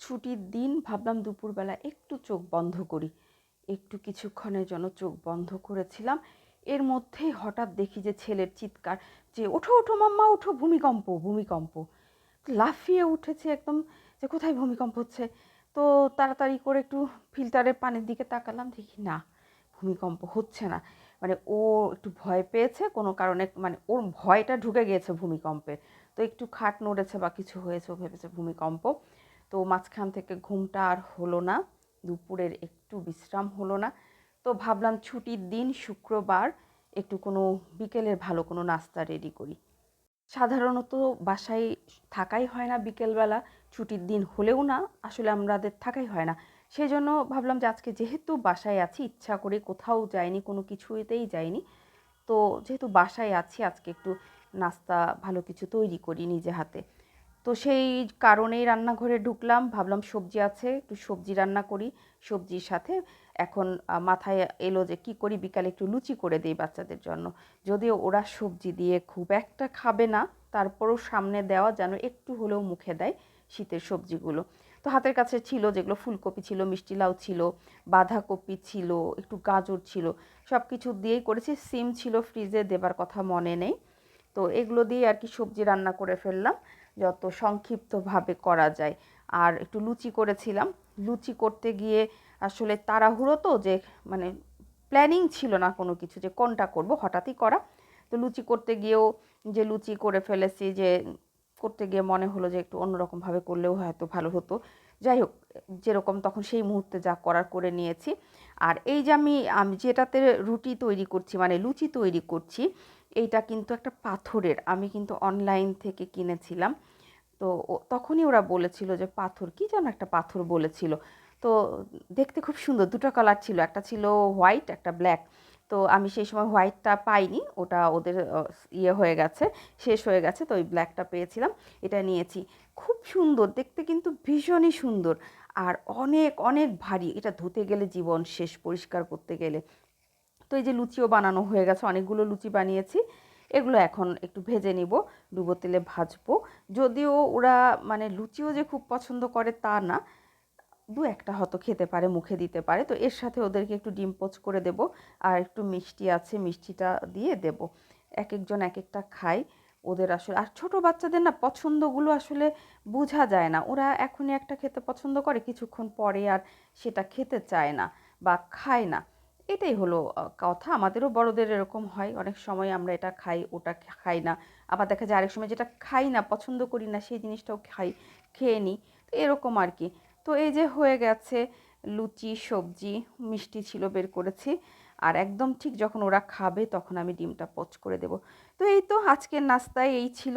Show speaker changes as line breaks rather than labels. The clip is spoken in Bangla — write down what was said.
ছুটির দিন ভাবলাম দুপুরবেলা একটু চোখ বন্ধ করি। একটু কিছুক্ষণের জন্য চোখ বন্ধ করেছিলাম। এর মধ্যেই হঠাৎ দেখি যে ছেলের চিৎকার যে, ওঠো ওঠো মাম্মা, ওঠো, ভূমিকম্প ভূমিকম্প। লাফিয়ে উঠেছে একদম যে, কোথায় ভূমিকম্প হচ্ছে? তো তাড়াতাড়ি করে একটু ফিল্টারের পানির দিকে তাকালাম, দেখি না, ভূমিকম্প হচ্ছে না। মানে ও একটু ভয় পেয়েছে, কোনো কারণে মানে ওর ভয়টা ঢুকে গিয়েছে ভূমিকম্পের তো একটু খাট নড়েছে বা কিছু হয়েছে, ও ভেবেছে ভূমিকম্প। তো মাঝখান থেকে ঘুমটা আর হলো না, দুপুরের একটু বিশ্রাম হলো না। তো ভাবলাম ছুটির দিন শুক্রবার একটু কোনো বিকেলের ভালো কোনো নাস্তা রেডি করি। সাধারণত বাসায় থাকাই হয় না বিকেলবেলা, ছুটির দিন হলেও না, আসলে আমাদের থাকাই হয় না। সেই জন্য ভাবলাম যে আজকে যেহেতু বাসায় আছি, ইচ্ছা করে কোথাও যাইনি, কোনো কিছুতেই যাইনি, তো যেহেতু বাসায় আছি, আজকে একটু নাস্তা ভালো কিছু তৈরি করি নিজে হাতে। তো সেই কারণেই রান্নাঘরে ঢুকলাম, ভাবলাম সবজি আছে, একটু সবজি রান্না করি। সবজির সাথে এখন মাথায় এলো যে কি করি, বিকালে একটু লুচি করে দিই বাচ্চাদের জন্য। যদিও ওরা সবজি দিয়ে খুব একটা খাবে না, তারপরও সামনে দেওয়া যেন একটু হলেও মুখে দেয় শীতের সবজিগুলো। তো হাতের কাছে ছিল যেগুলো, ফুলকপি ছিল, মিষ্টি লাউ ছিল, বাঁধাকপি ছিল, একটু গাজর ছিল সব কিছু দিয়েই করেছি। সিম ছিল ফ্রিজে, দেবার কথা মনে নেই। তো এগুলো দিয়ে আর কি সবজি রান্না করে ফেললাম। যত সংক্ষিপ্তভাবে করা যায়। আর একটু লুচি করেছিলাম। লুচি করতে গিয়ে আসলে তাড়াহুড়ো তো যে মানে প্ল্যানিং ছিল না কোনো কিছু যে কোনটা করব, হঠাৎই করা। তো লুচি করতে গিয়েও যে লুচি করে ফেলেছি যে, করতে গিয়ে মনে হলো যে একটু অন্যরকমভাবে করলেও হয়তো ভালো হতো। যাই হোক যেরকম তখন সেই মুহূর্তে যা করার করে নিয়েছি। আর এই যে আমি আমি যেটাতে রুটি তৈরি করছি মানে লুচি তৈরি করছি, এইটা কিন্তু একটা পাথরের। আমি কিন্তু অনলাইন থেকে কিনেছিলাম। তো তখনই ওরা বলেছিল যে পাথর, কি যেন একটা পাথর বলেছিল। তো দেখতে খুব সুন্দর, দুটো কালার ছিল। একটা ছিল হোয়াইট, একটা ব্ল্যাক। তো আমি সেই সময় হোয়াইটটা পাইনি, ওটা ওদের ইয়ে হয়ে গেছে, শেষ হয়ে গেছে, তো ওই ব্ল্যাকটা পেয়েছিলাম, এটা নিয়েছি। খুব সুন্দর, দেখতে কিন্তু ভীষণই সুন্দর, আর অনেক অনেক ভারী, এটা ধুতে গেলে জীবন শেষ, পরিষ্কার করতে গেলে। তো এই যে লুচিও বানানো হয়ে গেছে, অনেকগুলো লুচি বানিয়েছি, এগুলো এখন একটু ভেজে নিব, ডুবো তেলে ভাজবো। যদিও ওরা মানে লুচিও যে খুব পছন্দ করে তা না দু একটা হয়তো খেতে পারে, মুখে দিতে পারে। তো এর সাথে ওদেরকে একটু ডিম পোচ করে দেব আর একটু মিষ্টি আছে, মিষ্টিটা দিয়ে দেব। এক একজন এক একটা খায়। ওদের আসলে, আর ছোট বাচ্চাদের না পছন্দগুলো আসলে বোঝা যায় না। ওরা এখনই একটা খেতে পছন্দ করে, কিছুক্ষণ পরে আর সেটা খেতে চায় না বা খায় না। এটাই হলো কথা। আমাদেরও বড়দের এরকম হয়। অনেক সময় আমরা এটা খাই, ওটা খাই না। আবার দেখা যায় আরেক সময় যেটা খাই না, পছন্দ করি না, সেই জিনিসটাও খাই, খেয়ে নিই। তো এরকম আর কি। তো এই যে হয়ে গেছে লুচি, সবজি, মিষ্টি ছিল বের করেছি। আর একদম ঠিক যখন ওরা খাবে তখন আমি ডিমটা পচ করে দেব। তো এই তো আজকের নাস্তায় এই ছিল।